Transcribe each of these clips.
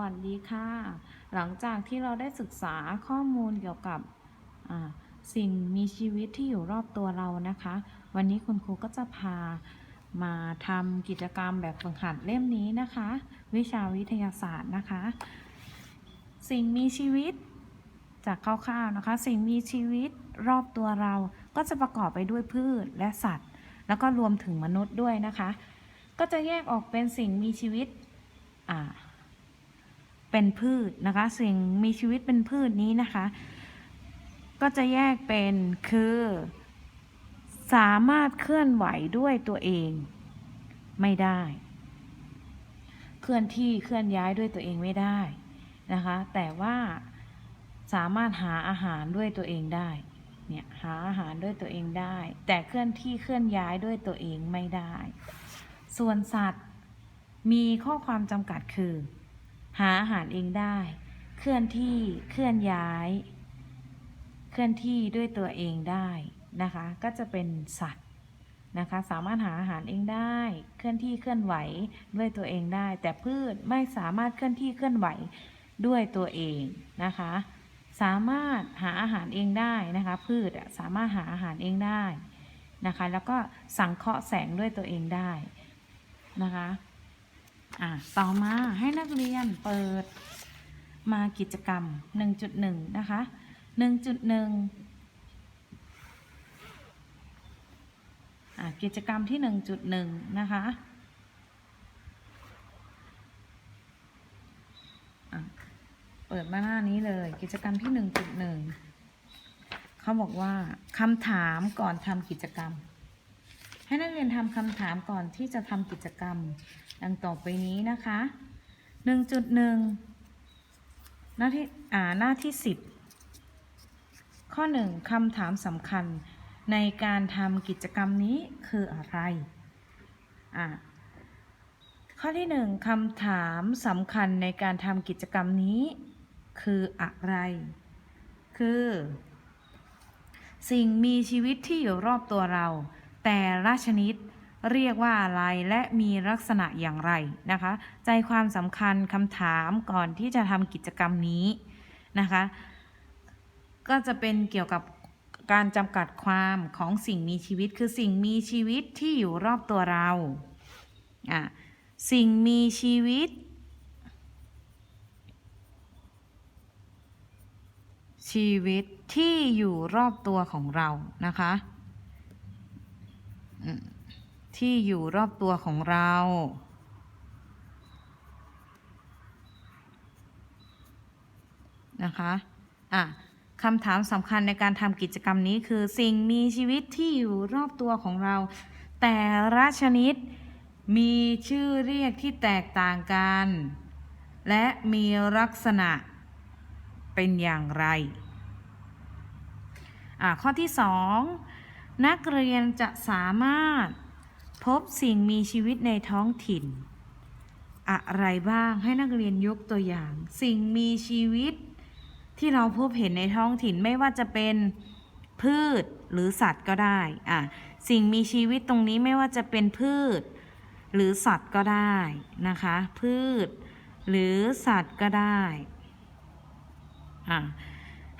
วัสดีค่ะ หลังจากที่เราได้ศึกษาข้อมูลเกี่ยวกับสิ่งมีชีวิตที่อยู่รอบตัวเรานะคะ วันนี้คุณครูก็จะพามาทำกิจกรรมแบบฝึกหัดเล่มนี้นะคะ วิชาวิทยาศาสตร์นะคะ สิ่งมีชีวิตจากคร่าวๆนะคะ สิ่งมีชีวิตรอบตัวเราก็จะประกอบไปด้วยพืชและสัตว์ แล้วก็รวมถึงมนุษย์ด้วยนะคะ ก็จะแยกออกเป็นสิ่งมีชีวิตอ่า เป็นพืชนะคะ สิ่งมีชีวิตเป็นพืชนี้นะคะ ก็จะแยกเป็นคือ สามารถเคลื่อนไหวด้วยตัวเอง ไม่ได้ เคลื่อนที่เคลื่อนย้ายด้วยตัวเองไม่ได้นะคะ แต่ว่าสามารถหาอาหารด้วยตัวเองได้ เนี่ยหาอาหารด้วยตัวเองได้ แต่เคลื่อนที่เคลื่อนย้ายด้วยตัวเองไม่ได้ ส่วนสัตว์มีข้อความจำกัดคือ หาอาหารเองได้ เคลื่อนที่เคลื่อนย้าย เคลื่อนที่ด้วยตัวเองได้นะคะ ก็จะเป็นสัตว์นะคะ สามารถหาอาหารเองได้ เคลื่อนที่เคลื่อนไหวด้วยตัวเองได้ แต่พืชไม่สามารถเคลื่อนที่เคลื่อนไหวด้วยตัวเองนะคะ สามารถหาอาหารเองได้นะคะ พืชสามารถหาอาหารเองได้นะคะ แล้วก็สังเคราะห์แสงด้วยตัวเองได้นะคะ อะต่อมาให้นักเรียนเปิดมากิจกรรม 1.1 นะคะ 1.1อะกิจกรรมที่ 1.1 นะคะอะเปิดมาหน้านี้เลย กิจกรรมที่ 1.1 เขาบอกว่าคำถามก่อนทำกิจกรรม ให้นักเรียนทำคำถามก่อนที่จะทำกิจกรรม ดังต่อไปนี้นะคะ 1.1 หน้าที่อ่าหน้าที่ 10 ข้อ 1คำถามสำคัญในการทำกิจกรรมนี้คืออะไรอ่าข้อที่ 1คำถามสำคัญในการทำกิจกรรมนี้คืออะไร คือ สิ่งมีชีวิตที่อยู่รอบตัวเรา แต่ละชนิด เรียกว่าอะไรและมีลักษณะอย่างไรนะคะ ใจความสำคัญคำถามก่อนที่จะทำกิจกรรมนี้นะคะ ก็จะเป็นเกี่ยวกับการจำกัดความของสิ่งมีชีวิต คือสิ่งมีชีวิตที่อยู่รอบตัวเราอะสิ่งมีชีวิต ชีวิตที่อยู่รอบตัวของเรานะคะ ที่อยู่รอบตัวของเรา นะคะอะคำถามสำคัญในการทำกิจกรรมนี้คือสิ่งมีชีวิตที่อยู่รอบตัวของเรา แต่ละชนิดมีชื่อเรียกที่แตกต่างกัน และมีลักษณะเป็นอย่างไร ข้อที่ 2 นักเรียนจะสามารถ พบสิ่งมีชีวิตในท้องถิ่น อะไรบ้างให้นักเรียนยกตัวอย่าง สิ่งมีชีวิตที่เราพบเห็นในท้องถิ่นไม่ว่าจะเป็นพืชหรือสัตว์ก็ได้อะสิ่งมีชีวิตตรงนี้ไม่ว่าจะเป็นพืช หรือสัตว์ก็ได้นะคะ พืช หรือสัตว์ก็ได้อะ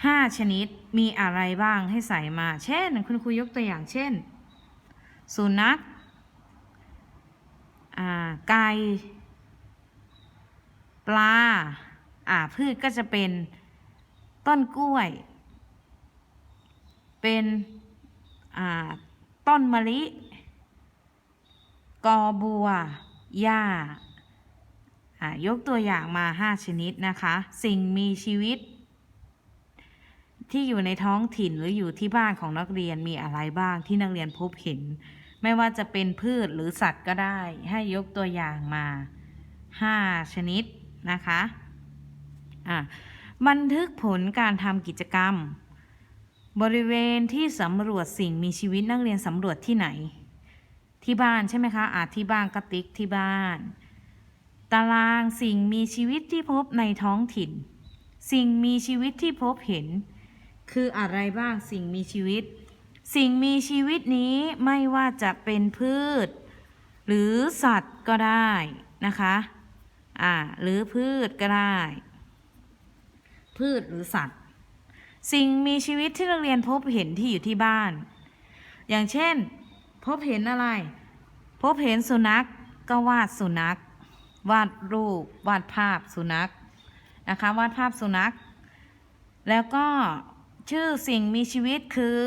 ห้าชนิดมีอะไรบ้างให้ใส่มา เช่น คุณครูยกตัวอย่างเช่น สุนัข ไก่ปลา อ่า พืชก็จะเป็นต้นกล้วย เป็นอ่าต้นมะลิ กอบัว หญ้า อ่ายกตัวอย่างมา5ชนิดนะคะ สิ่งมีชีวิต ที่อยู่ในท้องถิ่นหรืออยู่ที่บ้านของนักเรียนมีอะไรบ้างที่นักเรียนพบเห็น ไม่ว่าจะเป็นพืชหรือสัตว์ก็ได้ ให้ยกตัวอย่างมา 5 ชนิดนะคะะบันทึกผลการทำกิจกรรม บริเวณที่สำรวจสิ่งมีชีวิตนักเรียนสำรวจที่ไหน ที่บ้านใช่ไหมคะอาที่บ้านกระติกที่บ้าน ตารางสิ่งมีชีวิตที่พบในท้องถิ่น สิ่งมีชีวิตที่พบเห็น คืออะไรบ้างสิ่งมีชีวิต สิ่งมีชีวิตนี้ไม่ว่าจะเป็นพืช หรือสัตว์ก็ได้นะคะอ่าหรือพืชก็ได้ พืชหรือสัตว์ สิ่งมีชีวิตที่นักเรียนพบเห็นที่อยู่ที่บ้าน อย่างเช่น พบเห็นอะไร พบเห็นสุนัขก็วาดสุนัข วาดรูป วาดภาพสุนัขนะคะ วาดภาพสุนัข แล้วก็ชื่อสิ่งมีชีวิตคือ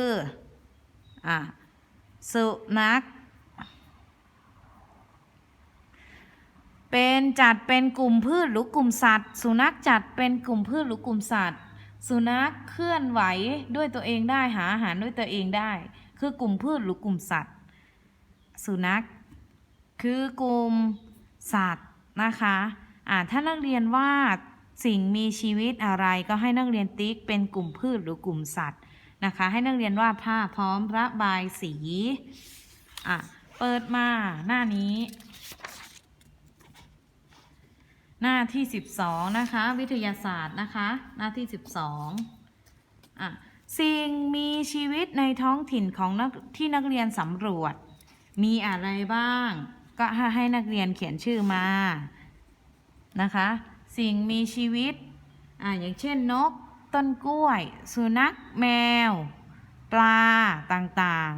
อะสุนัขเป็นจัดเป็นกลุ่มพืชหรือกลุ่มสัตว์ สุนัขจัดเป็นกลุ่มพืชหรือกลุ่มสัตว์ สุนัขเคลื่อนไหวด้วยตัวเองได้หาอาหารด้วยตัวเองได้ คือกลุ่มพืชหรือกลุ่มสัตว์ สุนัขคือกลุ่มสัตว์นะคะอ่าถ้านักเรียนวาดสิ่งมีชีวิตอะไรก็ให้นักเรียนติ๊กเป็นกลุ่มพืชหรือกลุ่มสัตว์ นะคะ ให้นักเรียนวาดภาพพร้อมระบายสีอะเปิดมาหน้านี้ หน้าที่12นะคะ วิทยาศาสตร์นะคะ หน้าที่12อะสิ่งมีชีวิตในท้องถิ่นของนักที่นักเรียนสำรวจ มีอะไรบ้าง ก็ให้ให้นักเรียนเขียนชื่อมานะคะ สิ่งมีชีวิตอะอย่างเช่นนก ต้นกล้วย สุนัขแมว ปลาต่าง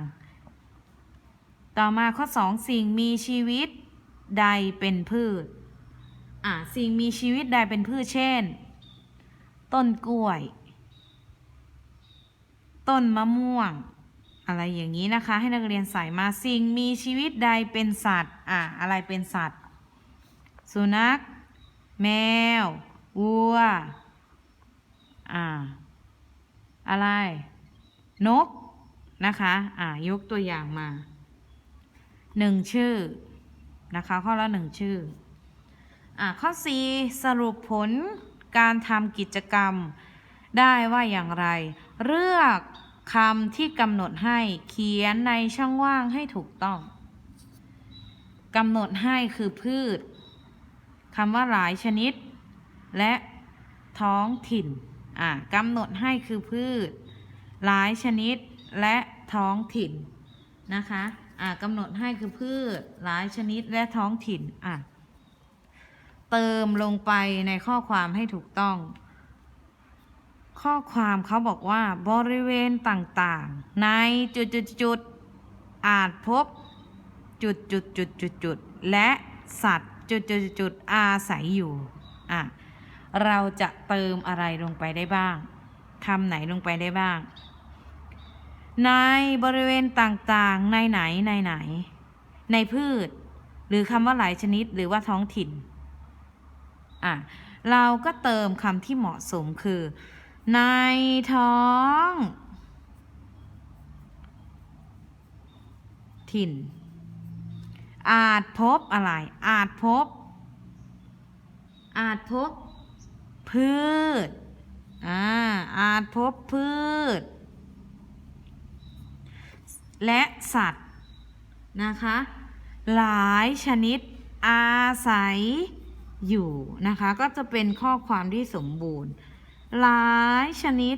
ๆ ต่อมาข้อ 2 สิ่งมีชีวิตใดเป็นพืชอะสิ่งมีชีวิตใดเป็นพืชเช่น ต้นกล้วย ต้นมะม่วง อะไรอย่างนี้นะคะ ให้นักเรียนใส่มาสิ่งมีชีวิตใดเป็นสัตว์อะอะไรเป็นสัตว์ สุนัข แมววัว อ่า อะไร นกนะคะ อ่ายกตัวอย่างมาหนึ่งชื่อนะคะข้อละหนึ่งชื่ออะข้อ4สรุปผลการทำกิจกรรมได้ว่าอย่างไร เลือกคำที่กำหนดให้เขียนในช่องว่างให้ถูกต้องกำหนดให้คือพืชคำว่าหลายชนิด และท้องถิ่น กำหนดให้คือพืช หลายชนิดและท้องถิ่นนะคะอะกำหนดให้คือพืช หลายชนิดและท้องถิ่นอะเติมลงไปในข้อความให้ถูกต้อง ข้อความเขาบอกว่าบริเวณต่างๆ ในจุดจุดจุดๆอาจพบจุดจุดจุดจุดจุดๆและสัตว์จุดจุดจุดจุดๆอาศัยอยู่อะ เราจะเติมอะไรลงไปได้บ้างคำไหนลงไปได้บ้าง ในบริเวณต่างๆ ในไหนในไหน ในพืช หรือคำว่าหลายชนิดหรือว่าท้องถิ่นอะเราก็เติมคำที่เหมาะสมคือ ในท้อง ถิ่น อาจพบอะไร อาจพบ อาจพบ พืช อ่า อาจพบพืช และสัตว์ นะคะ หลายชนิดอาศัยอยู่นะคะ ก็จะเป็นข้อความที่สมบูรณ์ หลายชนิด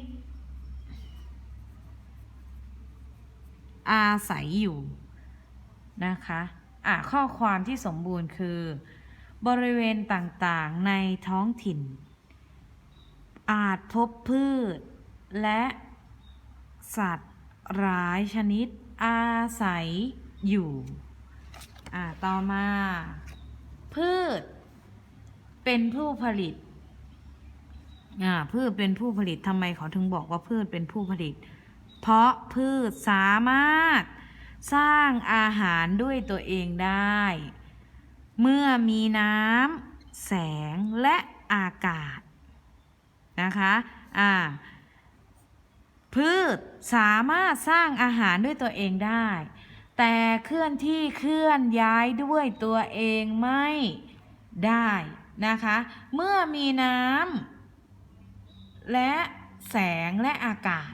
อาศัยอยู่นะคะอะข้อความที่สมบูรณ์คือ บริเวณต่างๆในท้องถิ่น อาจพบพืช และสัตว์หลายชนิดอาศัยอยู่ อะต่อมา พืช เป็นผู้ผลิต อ่า พืชเป็นผู้ผลิตทำไมเขาถึงบอกว่าพืชเป็นผู้ผลิต เพราะพืชสามารถสร้างอาหารด้วยตัวเองได้ เมื่อมีน้ำ แสงและอากาศ นะคะอ่าพืชสามารถสร้างอาหารด้วยตัวเองได้ แต่เคลื่อนที่เคลื่อนย้ายด้วยตัวเองไม่ได้นะคะ เมื่อมีน้ำและแสงและอากาศ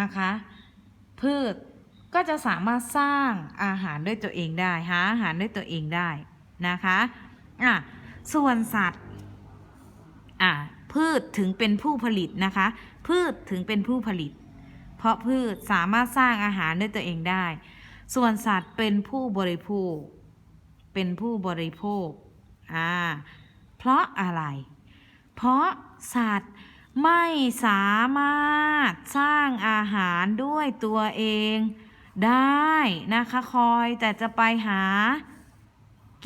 นะคะ พืชก็จะสามารถสร้างอาหารด้วยตัวเองได้หาอาหารด้วยตัวเองได้นะคะอะส่วนสัตว์อะ พืชถึงเป็นผู้ผลิตนะคะ พืชถึงเป็นผู้ผลิต เพราะพืชสามารถสร้างอาหารด้วยตัวเองได้ ส่วนสัตว์เป็นผู้บริโภค เป็นผู้บริโภคอ่าเพราะอะไร เพราะสัตว์ไม่สามารถสร้างอาหารด้วยตัวเองได้นะคะคอยแต่จะไปหา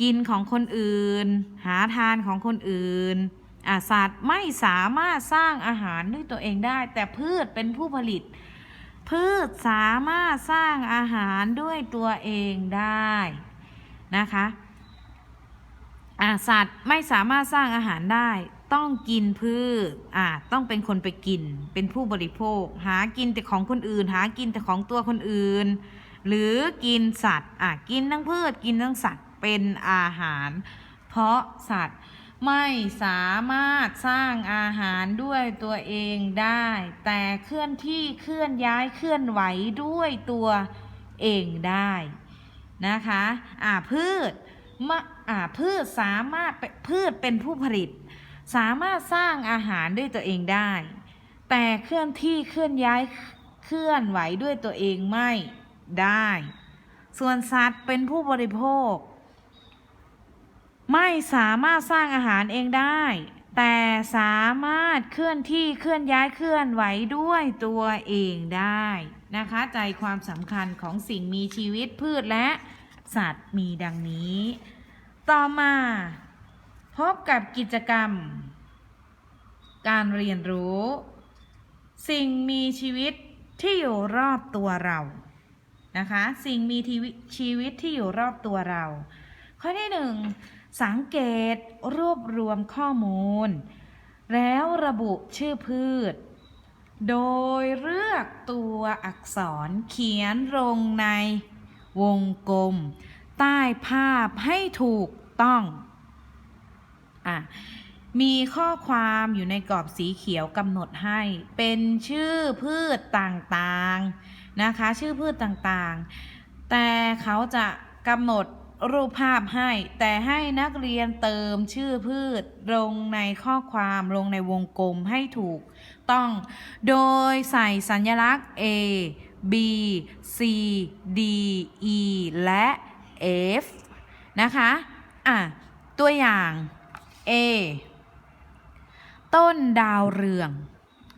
กินของคนอื่น หาทานของคนอื่น สัตว์ไม่สามารถสร้างอาหารด้วยตัวเองได้ แต่พืชเป็นผู้ผลิต พืชสามารถสร้างอาหารด้วยตัวเองได้นะคะอะสัตว์ไม่สามารถสร้างอาหารได้ ต้องกินพืชอะต้องเป็นคนไปกิน เป็นผู้บริโภค หากินแต่ของคนอื่น หากินแต่ของตัวคนอื่น หรือกินสัตว์อะกินทั้งพืชกินทั้งสัตว์เป็นอาหาร เพราะสัตว์ ไม่สามารถสร้างอาหารด้วยตัวเองได้ แต่เคลื่อนที่เคลื่อนย้ายเคลื่อนไหวด้วยตัวเองได้นะคะอ่าพืชมะอ่าพืชสามารถพืชเป็นผู้ผลิต สามารถสร้างอาหารด้วยตัวเองได้ แต่เคลื่อนที่เคลื่อนย้ายเคลื่อนไหวด้วยตัวเองไม่ได้ ส่วนสัตว์เป็นผู้บริโภค ไม่สามารถสร้างอาหารเองได้ แต่สามารถเคลื่อนที่เคลื่อนย้ายเคลื่อนไหวด้วยตัวเองได้นะคะ ใจความสำคัญของสิ่งมีชีวิตพืชและสัตว์มีดังนี้ ต่อมา พบกับกิจกรรม การเรียนรู้ สิ่งมีชีวิตที่อยู่รอบตัวเรานะคะ สิ่งมีชีวิตที่อยู่รอบตัวเรา ข้อที่หนึ่ง สังเกตรวบรวมข้อมูล แล้วระบุชื่อพืช โดยเลือกตัวอักษรเขียนลงในวงกลม ใต้ภาพให้ถูกต้องอะมีข้อความอยู่ในกรอบสีเขียวกำหนดให้ เป็นชื่อพืชต่างๆนะคะ ชื่อพืชต่างๆ แต่เขาจะกำหนด รูปภาพให้ แต่ให้นักเรียนเติมชื่อพืช ลงในข้อความลงในวงกลมให้ถูก ต้อง โดยใส่สัญลักษณ์ A B C D E และ F นะคะ อะ ตัวอย่าง A ต้นดาวเรือง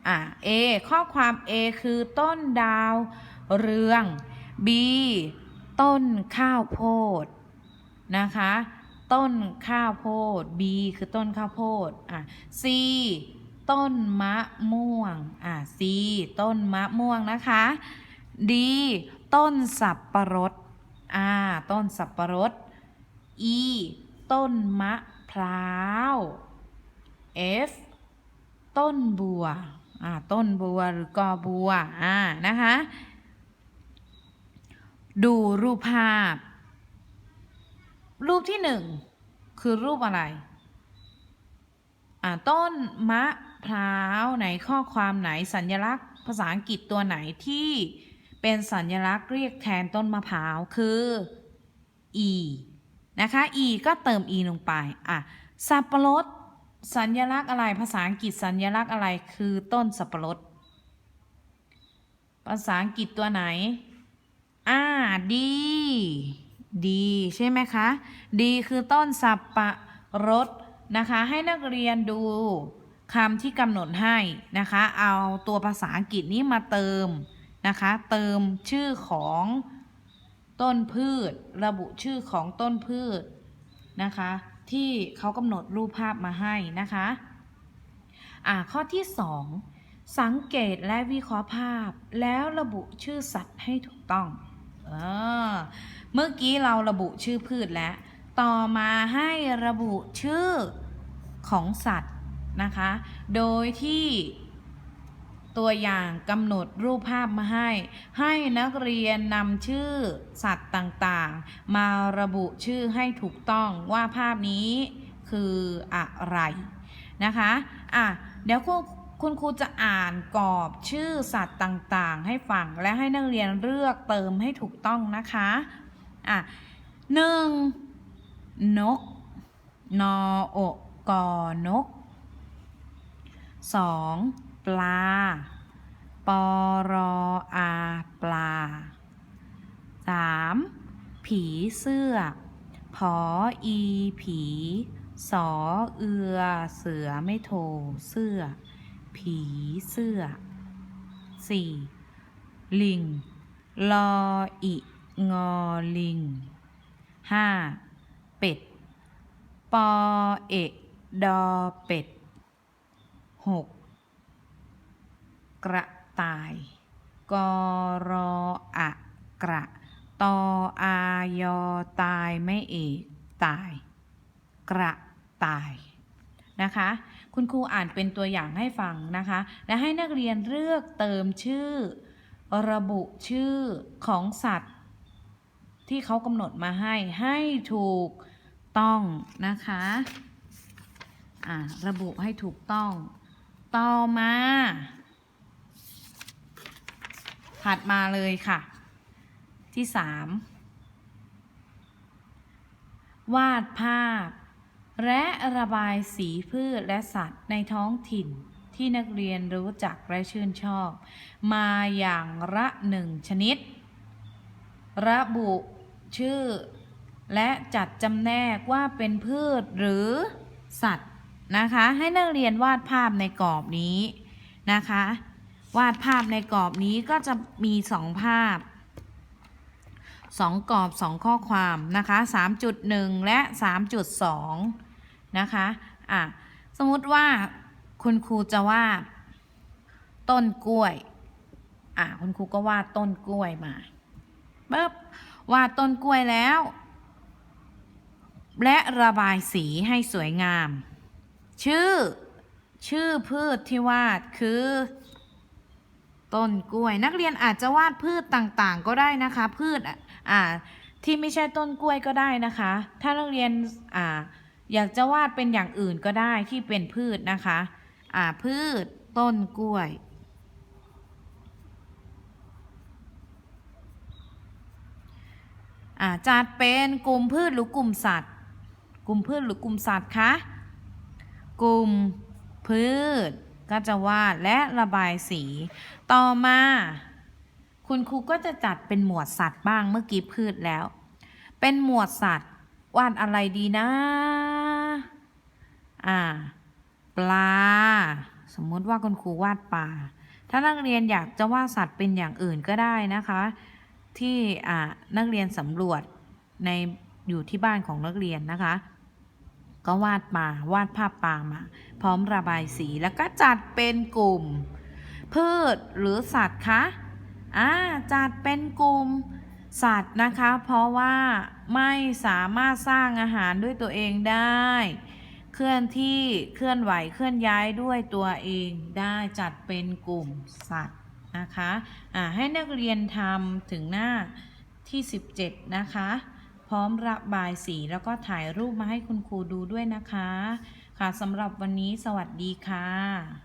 อะ A ข้อความ A คือต้นดาวเรือง B ต้นข้าวโพด นะคะ ต้นข้าวโพด B คือต้นข้าวโพดอะ C ต้นมะม่วงอะ C ต้นมะม่วงนะคะ D ต้นสับปะรดอ่าต้นสับปะรด E ต้นมะพร้าว F ต้นบัวอ่าต้นบัวหรือกอบัวอ่านะคะ ดูรูปภาพ รูปที่หนึ่งคือรูปอะไร อ่าต้นมะพร้าวไหนข้อความไหนสัญลักษณ์ ภาษาอังกฤษตัวไหนที่เป็นสัญลักษณ์เรียกแทนต้นมะพร้าวคือ e นะคะ e ก็เติม e ลงไป อะ สับปะรด สัญลักษณ์อะไร ภาษาอังกฤษสัญลักษณ์อะไร คือต้นสับปะรด ภาษาอังกฤษตัวไหน อ่า D D ใช่ไหมคะ D คือต้นสับปะรดนะคะ ให้นักเรียนดูคำที่กำหนดให้นะคะ เอาตัวภาษาอังกฤษนี้มาเติมนะคะ เติมชื่อของต้นพืช ระบุชื่อของต้นพืชนะคะ ที่เขากำหนดรูปภาพมาให้นะคะอ่าข้อที่2สังเกตและวิเคราะห์ภาพ แล้วระบุชื่อสัตว์ให้ถูกต้อง เมื่อกี้เราระบุชื่อพืชแล้ว ต่อมาให้ระบุชื่อของสัตว์นะคะ โดยที่ตัวอย่างกำหนดรูปภาพมาให้ ให้นักเรียนนำชื่อสัตว์ต่างๆ มาระบุชื่อให้ถูกต้องว่าภาพนี้คืออะไรนะคะ อะ เดี๋ยวคุณ คุณครูจะอ่านกรอบชื่อสัตว์ต่างๆ ให้ฟังและให้นักเรียนเลือกเติมให้ถูกต้องนะคะ อะหนึ่งนก นออกกอนกสองปลาปอรออาปลาสามผีเสื้อพออีผี สอเอือ เสือไม่โทเสื้อ ผีเสื้อสี่ลิง ลออิงอลิงห้าเป็ด ปอเอะดอเป็ดหกกระต่าย กอรออะกระ ตออายอตายไม่เอกตาย กระต่าย นะคะ คุณครูอ่านเป็นตัวอย่างให้ฟังนะคะ และให้นักเรียนเลือกเติมชื่อ ระบุชื่อของสัตว์ ที่เขากำหนดมาให้ให้ถูกต้องนะคะอ่าระบุให้ถูกต้อง ต่อมา ถัดมาเลยค่ะ ที่สามวาดภาพ และระบายสีพืชและสัตว์ในท้องถิ่นที่นักเรียนรู้จักและชื่นชอบ มาอย่างละหนึ่งชนิด ระบุชื่อ และจัดจำแนกว่าเป็นพืชหรือสัตว์นะคะ ให้นักเรียนวาดภาพในกรอบนี้นะคะ วาดภาพในกรอบนี้ก็จะมีสองภาพสองกรอบสองข้อความนะคะ 3.1 และ 3.2 นะคะอะสมมุติว่าคุณครูจะวาดต้นกล้วยอะคุณครูก็วาดต้นกล้วยมาปึ๊บวาดต้นกล้วยแล้ว และระบายสีให้สวยงาม ชื่อ ชื่อพืชที่วาดคือ ต้นกล้วย นักเรียนอาจจะวาดพืชต่างๆ ก็ได้นะคะ พืชอะอ่าที่ไม่ใช่ต้นกล้วยก็ได้นะคะ ถ้านักเรียนอ่า อยากจะวาดเป็นอย่างอื่นก็ได้ที่เป็นพืชนะคะ อ่าพืชต้นกล้วย อ่าจัดเป็นกลุ่มพืชหรือกลุ่มสัตว์ กลุ่มพืชหรือกลุ่มสัตว์คะ กลุ่มพืชก็จะวาดและระบายสี ต่อมา คุณครูก็จะจัดเป็นหมวดสัตว์บ้างเมื่อกี้พืชแล้ว เป็นหมวดสัตว์วาดอะไรดีนะ อ่า ปลา สมมติว่าคุณครูวาดปลา ถ้านักเรียนอยากจะวาดสัตว์เป็นอย่างอื่นก็ได้นะคะ ที่อ่านักเรียนสำรวจในอยู่ที่บ้านของนักเรียนนะคะ ก็วาดปลาวาดภาพปลามา พร้อมระบายสีแล้วก็จัดเป็นกลุ่ม พืชหรือสัตว์คะอ่าจัดเป็นกลุ่มสัตว์นะคะ เพราะว่าไม่สามารถสร้างอาหารด้วยตัวเองได้ เคลื่อนที่เคลื่อนไหวเคลื่อนย้ายด้วยตัวเองได้จัดเป็นกลุ่มสัตว์นะคะอ่าให้นักเรียนทำถึงหน้าที่ 17 นะคะ พร้อมระบายสีแล้วก็ถ่ายรูปมาให้คุณครูดูด้วยนะคะ ค่ะสำหรับวันนี้สวัสดีค่ะ